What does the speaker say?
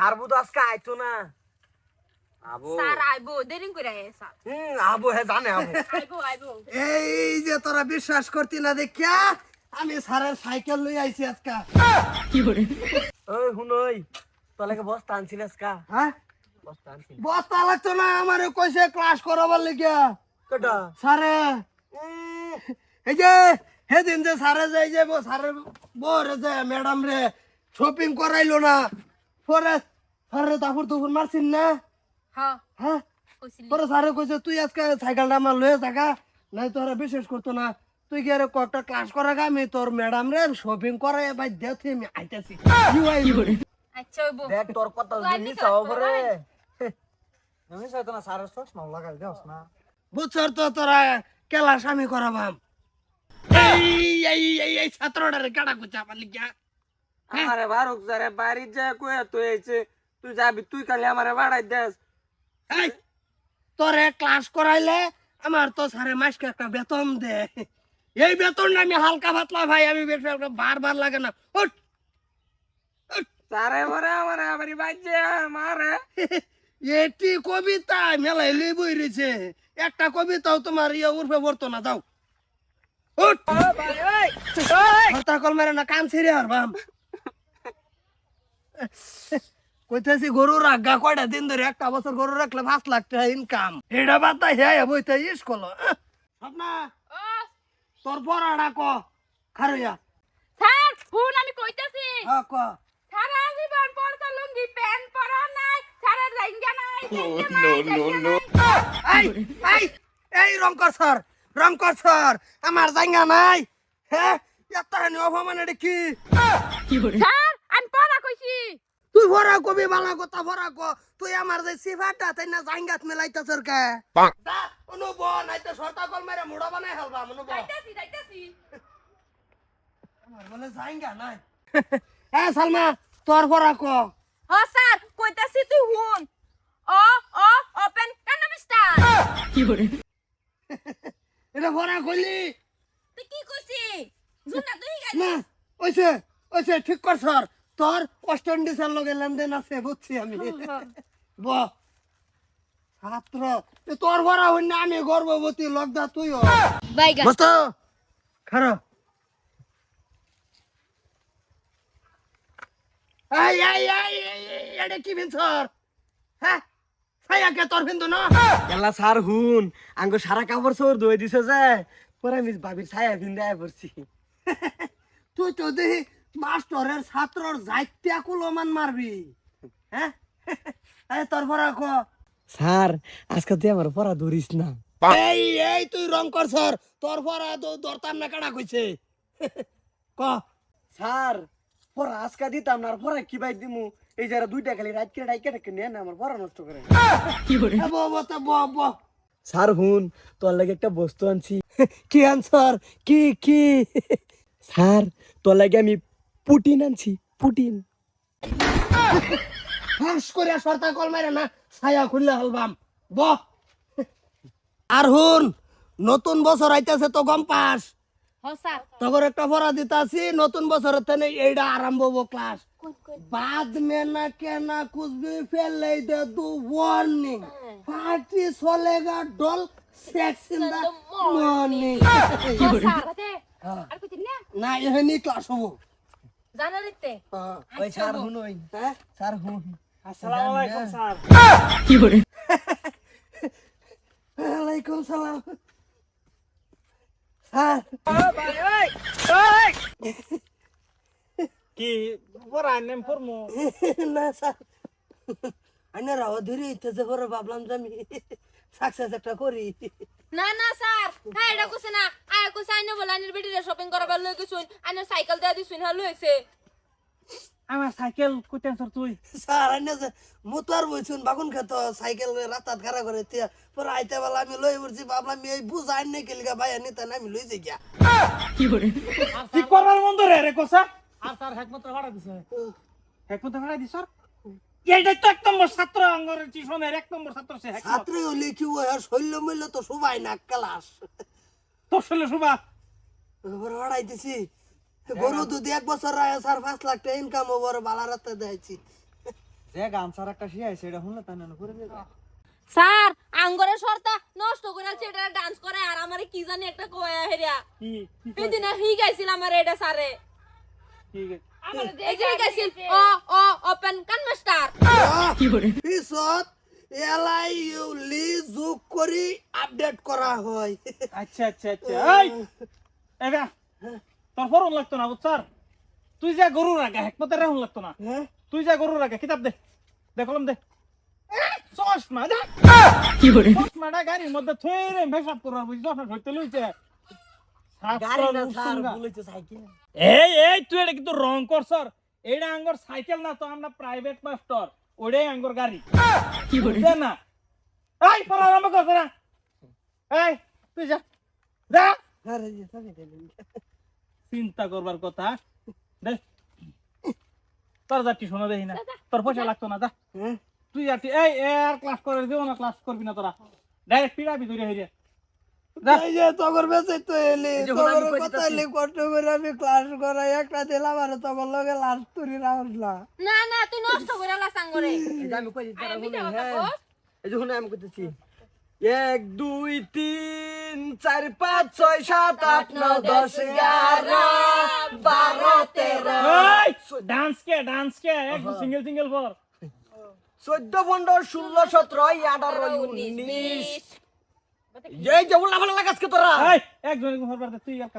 সারবু তো আজকে আইতো না। আবু। স্যার আইবো দেরি করে স্যার। হুম আবু হে জানে আবু। আইবো আইবো। এই যে তোরা বিশ্বাস করতি না দেখিয়া আমি স্যারের সাইকেল লই আইছি আজকা। ওই হুনই তোলাকে বস্তা আনছিল আজকা? হ্যাঁ? লাগতো না আমারে কইছে ক্লাস করাবার লাগিয়া কটা? স্যারে এই যে সেদিন যে স্যারে যে এই যে ব- স্যারের বরে যে ম্যাডাম রে শপিং করাইলো না পরে স্যারে তারপর তুফুর মারছিন না? হ্যাঁ। হ্যাঁ? পরে স্যারে কইছে তুই আজকে সাইকেলটা আমার লয়ে থাকা নাই তোরা বিশেষ করতো না। তুই কি আরে কয়েকটা ক্লাস করা গা আমি তোর ম্যাডাম রে শপিং করাই বাই দেখছি আমি আইতাছি। ইউ আই আচ্ছা হইবো দেখ তোর তো মিছা class হবে আমি চাইতো না সারের চশমা লাগাই দেওস না। বুঝছর তো তোরা কেলা স্বামী করাবাম। এই এই এই এই ছাত্রটারে কাটা কুচা বারুক যারে বাড়ি যায় কয়ে তুই এসে তুই যাবি তুই খালি আমারে বাড়াই দেস। এই তোরে ক্লাস করাইলে আমার তো সারে মাসকে একটা বেতন দে। এই বেতন আমি হালকা পাতলা ভাই আমি বারবার লাগে না। উঠ তারে মরে আমারে বাড়ি বাজছে মারে। এটি কবিতা মেলাই লই বই রয়েছে। একটা কবিতাও তোমার ইয়ে উর্ফে পড়তো না যাও। উঠ। কথা কল মেরে না কান ছিঁড়ে আর বাম কইতেছি গরু রাখা কয়টা দিন ধরে? একটা বছর গরু রাখলে পাঁচ লাখ টাকা ইনকাম এটা বাতা হ্যাঁ বইতে স্কুল স্বপ্না ও তোর পড়াটা ক? খারইয়া স্যার ফোন আমি কইতাছি। হ্যাঁ ক। সারা জীবন পড়তা লুঙ্গি প্যান্ট পরা নাই। সারা জাইঙ্গা নাই নো নো নো এই এই এই রংকর স্যার রংকর স্যার আমার জায়গা নাই। হ্যাঁ এত হানি অপমান এটা কি? স্যার আমি পড়া কইছি। তুই ভরা কবি বালা কথা ভরা ক। তুই আমার যে সিফাটা তাই না জাঙ্গাত মেলাইতা সরকা অনুব নাই তো সরতা কল মেরে মুড়া বানাই হালবা যাইতাছি যাইতাছি। আমার বলে জাঙ্গা নাই। হ্যাঁ সালমা তোর ভরা ক। হ স্যার কইতাছি তুই হুন ও ও ওপেন। কান্না স্টার এটা ভরা কইলি। তুই কি কইছি জুনা তুই গাই না ওইছে ওইছে ঠিক কর স্যার। তোর ওয়েস্ট ইন্ডিজের লগে লেনদেন আছে বুঝছি আমি। ব ছাত্র এ তোর ভরা হইন না আমি গর্ভবতী লগদা বাইগা বস্ত। খারো। এই এই এই এই, এই, এটা কি হ্যাঁ? ছায়াকে তোর বিন্দু না? এলা স্যার হুন আঙ্গ সারা কাপড় চোর ধুয়ে দিছে যে পরে আমি ভাবির ছায়া ভিন্দে আয় পড়ছি। তুই তো দেখি মাস্টরের ছাত্রর যাইত্যা কুলমান মারবি। হ্যাঁ? এই তোর ভরা ক। স্যার আজকে তুই আমার পড়া ধরিস না। এই এই তুই রং কর স্যার। তোর ভরা তো দরতাম না কাটা কইছে? ক। স্যার পড়া আজকে দিতাম না আর পড়া কি বাইক দিমু? এই যারা দুইটা খালি রাত কেটে ডাইকে ডাইকে নিয়ে না আমার পড়া নষ্ট করে। এ ব ব ত ব ব। স্যার হুন তোর লাগে একটা বস্তু আনছি। কি আনসার? কি কি? স্যার তোর লাগে আমি পুটিন আনছি পুটিন। ফাঁস করে সরতা কল মারে না ছায়া খুললে হলবাম। ব। আর হুন নতুন বছর আইতাছে তো গম পাস। তখন একটা নতুন বছর তেনে এইটা আরম্ভ হব ক্লাস বাদ মে না কেনা কুছ ভি ফেলে দে দু ওয়ার্নিং পার্টি চলেগা ডল সেক্স ইন দা। মর্নিং না? ক্লাস হব। জানা ওই স্যার হুন ওই হ্যাঁ স্যার হুন আসসালামু আলাইকুম স্যার সালাম। স্যার কি পড়া নেম ফরমু না স্যার আইনা রাও ধীরে ইতেছে করে ভাবলাম যে আমি সাকসেস একটা করি না না স্যার হ্যাঁ এটা কইছে না। কইছে আইনে বলে আইনের বেটিরে শপিং করাবার লই গেছুন আইনের সাইকেল দেয়া দিছুন হ্যাঁ লইছে। আমার সাইকেল কইতেন স্যার তুই? স্যার আইনা যে মুতার বইছুন বাগুন খেত সাইকেল রাস্তাত খাড়া করে তিয়া পরে আইতে বেলা আমি লই পড়ছি ভাবলাম এই বুঝ আইন নাই কেলিকা ভাই আনি তাই আমি লই যাই গিয়া। কি করবার মন ধরে রে কোসা? আর স্যার হেকমত ভাড়া দিছে। হেকমত ভাড়া দিছ এইটাই তো এক নম্বর ছাত্র আঙ্গর টিউশনের এক নম্বর ছাত্র সে ছাত্রী কি আর শৈল্য মূল্য তো সবাই না ক্লাস। তোর ছেলে শুভা হড়াইতেছি গরু দুধ এক বছর রায় স্যার পাঁচ লাখ টাকা ইনকাম ওভার বালা রাতে দিয়েছি। যে গান সার একটা শিয়াইছে এটা শুনলে তাই না করে দেবে স্যার আঙ্গরের সরতা নষ্ট করে আছে এটা ডান্স করে আর আমারে কি জানি একটা কয়া হেরিয়া। কি কি হি গাইছিল আমার এটা সারে কি এই যে গাইছিল ও ও ওপেন কান মাস্টার পিছত এলাই যোগ কৰি আপডেট কৰা হয়। আচ্ছা আচ্ছা আচ্ছা। এই এগা তোর ফরন লাগতো না বুঝছার? তুই যা গরু রাখা হেকমতের রাহুন লাগতো না। হ্যাঁ? তুই যা গরু রাখা কিতাব দে দে কলম দে। চশমা চশমাটা গাড়ির মধ্যে থুয়ে রে ভেসাব করার বুঝি চশমা ধরতে লইছে। না স্যার বলেছে সাইকেল। এই এই তুই এটা কিন্তু রং করছর এইটা আঙ্গর সাইকেল না তো আমরা প্রাইভেট মাস্টার ওটাই আঙ্গর গাড়ি। কি বুঝছে না। এই পড়া আরম্ভ করছে না এই তুই যা। যা। চিন্তা করবার কথা। দে। তোর যা টিউশন দেখি না। তোর পয়সা লাগতো না যা। হ্যাঁ। তুই যা টি- এই এ আর ক্লাস করে দিও না ক্লাস করবি না তোরা। ডাইরেক্ট পিড়াবি ধরে হইরে। যা এই যে তগর বেঁচে তো এলি এই যে হুনানি তগর কই কথা দিতাছি। এলি কষ্ট করে আমি ক্লাস করাই একটা দিলাম আর তগর লগে লাস্ট তুরি রাখলা না না তুই নষ্ট করে লাস আঙ্গরে এটা আমি কই দিতে আরে পারব মিঠা না কথা হ্যাঁ। এই আমি কইতেছি এক দুই তিন চার পাঁচ ছয় সাত আট নয় দশ এগারো বারো তেরো। ডান্স কে ডান্স কে এক সিঙ্গেল সিঙ্গেল ফর চোদ্দ পনেরো ষোলো সতেরো আঠারো উনিশ এই যে উল্লা ভালো লাগাস কে তোরা? একজন তুই আর